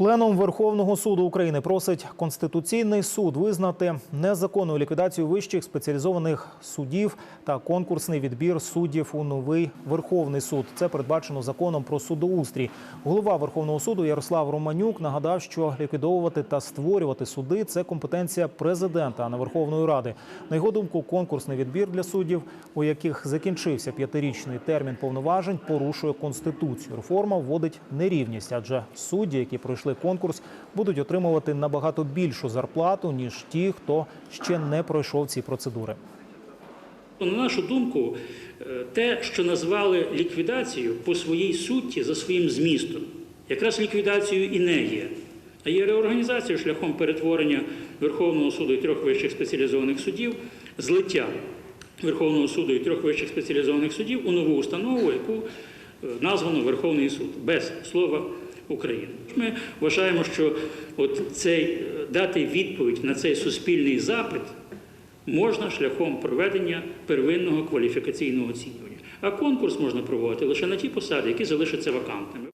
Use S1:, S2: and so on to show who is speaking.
S1: Пленум Верховного суду України просить Конституційний суд визнати незаконною ліквідацію вищих спеціалізованих судів та конкурсний відбір суддів у новий Верховний суд. Це передбачено законом про судоустрій. Голова Верховного суду Ярослав Романюк нагадав, що ліквідовувати та створювати суди це компетенція президента, а не Верховної Ради. На його думку, конкурсний відбір для суддів, у яких закінчився п'ятирічний термін повноважень, порушує конституцію. Реформа вводить нерівність, адже судді, які пройшли конкурс, будуть отримувати набагато більшу зарплату ніж ті, хто ще не пройшов ці процедури.
S2: На нашу думку, е, те, що назвали ліквідацією по своїй суті за своїм змістом, якраз ліквідацією і не є, а є реорганізацією шляхом перетворення Верховного суду і трьох вищих спеціалізованих судів, злиття Верховного суду і трьох вищих спеціалізованих судів у нову установу, яку е, названо Верховний суд без слова України. Ми вважаємо, що от цей е, дати відповідь на цей суспільний запит можна шляхом проведення первинного кваліфікаційного оцінювання. А конкурс можна проводити лише на ті посади, які залишаться вакантними.